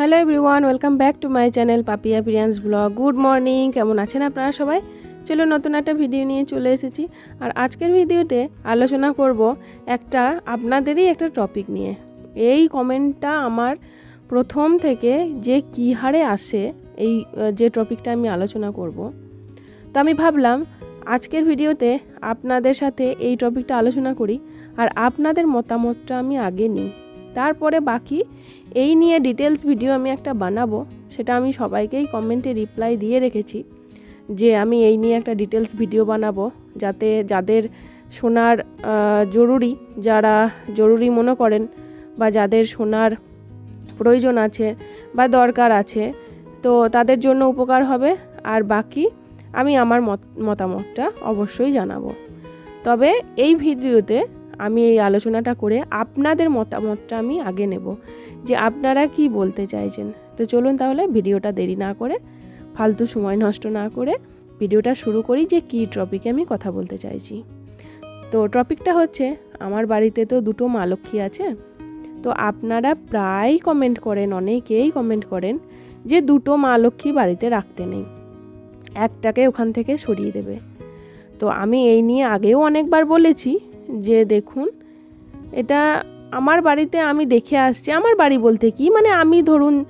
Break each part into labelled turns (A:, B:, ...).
A: Hello everyone, welcome back to my channel Papiya Priyan's vlog. Good morning, কেমন আছেন আপনারা সবাই? চলো নতুন একটা ভিডিও নিয়ে চলে এসেছি। আর আজকের ভিডিওতে আলোচনা করব একটা আপনাদেরই একটা টপিক নিয়ে। এই কমেন্টটা আমার প্রথম থেকে যে কী হারে আসে, এই যে টপিকটা আমি আলোচনা করব। তো আমি ভাবলাম, আজকের ভিডিওতে আপনাদের সাথে এই টপিকটা আলোচনা করি, আর আপনাদের মতামতটা আমি আগে নিই। তারপরে বাকি, এই নিয়ে ডিটেলস ভিডিও আমি একটা বানাবো, সেটা আমি সবাইকেই কমেন্টে রিপ্লাই দিয়ে রেখেছি, যে আমি এই নিয়ে একটা ডিটেলস ভিডিও বানাবো, যাতে যাদের শোনার জরুরি, যারা জরুরি মনে করেন, বা যাদের শোনার প্রয়োজন আছে, বা দরকার আছে, তো তাদের জন্য উপকার হবে, আর বাকি আমি আমার মত, মতামতটা অবশ্যই জানাব। তবে এই ভিডিওতে আমি এই আলোচনাটা করে আপনাদের মতামতটা আমি আগে নেব যে আপনারা কি বলতে চাইছেন। তো চলুন তাহলে ভিডিওটা দেরি না করে, ফালতু সময় নষ্ট না করে ভিডিওটা শুরু করি যে কী টপিকে আমি কথা বলতে চাইছি। তো টপিকটা হচ্ছে, আমার বাড়িতে তো দুটো মা লক্ষ্মী আছে, তো আপনারা প্রায় কমেন্ট করেন, অনেকেই কমেন্ট করেন যে দুটো মা লক্ষ্মী বাড়িতে রাখতে নেই, একটাকে ওখান থেকে সরিয়ে দেবে। তো আমি এই নিয়ে আগেও অনেকবার বলেছি যে দেখুন, এটা আমার বাড়িতে আমি দেখে আসছি। আমার বাড়ি বলতে কি? মানে আমি ধরুন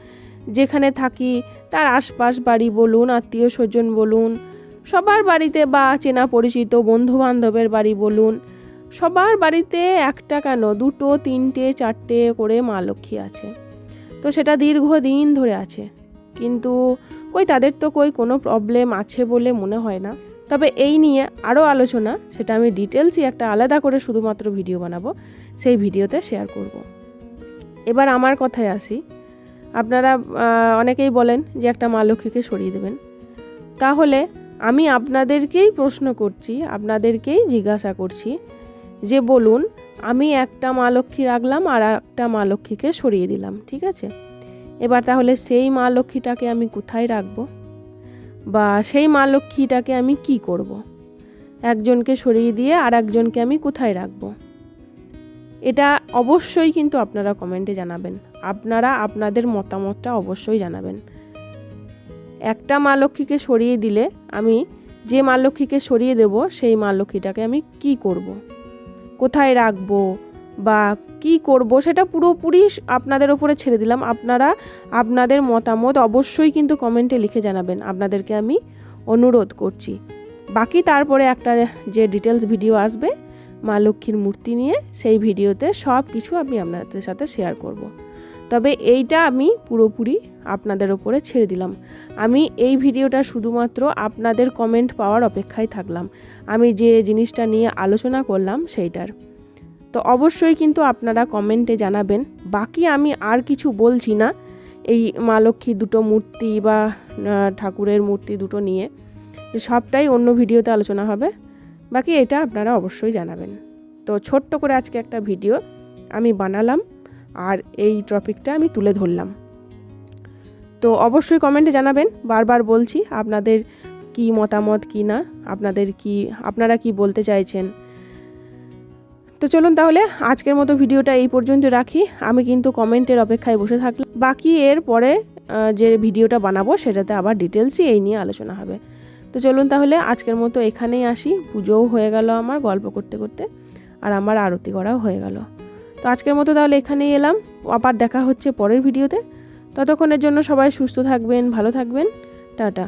A: যেখানে থাকি, তার আশপাশ বাড়ি বলুন, আত্মীয় স্বজন বলুন, সবার বাড়িতে বা চেনা পরিচিত বন্ধু বান্ধবের বাড়ি বলুন, সবার বাড়িতে একটা কেন? দুটো, তিনটে, চারটে করে মা লক্ষ্মী আছে। তো সেটা দীর্ঘদিন ধরে আছে। কিন্তু কই তাদের তো কই কোনো প্রবলেম আছে বলে মনে হয় না। তবে এই নিয়ে আরও আলোচনা, সেটা আমি ডিটেলসই একটা আলাদা করে শুধুমাত্র ভিডিও বানাবো, সেই ভিডিওতে শেয়ার করব। এবার আমার কথায় আসি। আপনারা অনেকেই বলেন যে একটা মা লক্ষ্মীকে সরিয়ে দেবেন। তাহলে আমি আপনাদেরকেই প্রশ্ন করছি, আপনাদেরকেই জিজ্ঞাসা করছি যে বলুন, আমি একটা মা লক্ষ্মী রাখলাম আর একটা মা লক্ষ্মীকে সরিয়ে দিলাম, ঠিক আছে? এবার তাহলে সেই মা লক্ষ্মীটাকে আমি কোথায় রাখব? বা সেই মা লক্ষ্মীটাকে আমি কি করব। একজনকে সরিয়ে দিয়ে আর একজনকে আমি কোথায় রাখব এটা অবশ্যই কিন্তু আপনারা কমেন্টে জানাবেন আপনারা আপনাদের মতামতটা অবশ্যই জানাবেন একটা মা লক্ষ্মীকে সরিয়ে দিলে আমি যে মা লক্ষ্মীকে সরিয়ে দেব, সেই মা লক্ষ্মীটাকে আমি কি করব। কোথায় রাখব বা কি করব সেটা পুরোপুরি আপনাদের ওপরে ছেড়ে দিলাম। আপনারা আপনাদের মতামত অবশ্যই কিন্তু কমেন্টে লিখে জানাবেন। আপনাদেরকে আমি অনুরোধ করছি। বাকি তারপরে একটা যে ডিটেলস ভিডিও আসবে, মা লক্ষ্মীর মূর্তি নিয়ে, সেই ভিডিওতে সব কিছু আমি আপনাদের সাথে শেয়ার করব। তবে এইটা আমি পুরোপুরি আপনাদের ওপরে ছেড়ে দিলাম। আমি এই ভিডিওটা শুধুমাত্র আপনাদের কমেন্ট পাওয়ার অপেক্ষায় থাকলাম। আমি যে জিনিসটা নিয়ে আলোচনা করলাম সেইটার। তো অবশ্যই কিন্তু আপনারা কমেন্টে জানাবেন। বাকি আমি আর কিছু বলছি না। এই মা লক্ষ্মী দুটো মূর্তি বা ঠাকুরের মূর্তি দুটো নিয়ে। সবটাই অন্য ভিডিওতে আলোচনা হবে। বাকি এটা আপনারা অবশ্যই জানাবেন। তো ছোট্ট করে আজকে একটা ভিডিও আমি বানালাম আর এই টপিকটা আমি তুলে ধরলাম। তো অবশ্যই কমেন্টে জানাবেন, বারবার বলছি আপনাদের কি মতামত কি না, আপনাদের কি, আপনারা কি বলতে চাইছেন তো চলুন তাহলে আজকের মতো ভিডিওটা এই পর্যন্ত রাখি। আমি কিন্তু কমেন্টের অপেক্ষায় বসে থাকলাম। বাকি এর পরে যে ভিডিওটা বানাবো সেটাতে আবার ডিটেলসই এই নিয়ে আলোচনা হবে। তো চলুন তাহলে আজকের মতো এখানেই আসি। পুজোও হয়ে গেল আমার গল্প করতে করতে, আর আমার আরতি করাও হয়ে গেল। তো আজকের মতো তাহলে এখানেই এলাম। আবার দেখা হচ্ছে পরের ভিডিওতে। ততক্ষণের জন্য সবাই সুস্থ থাকবেন, ভালো থাকবেন। টাটা।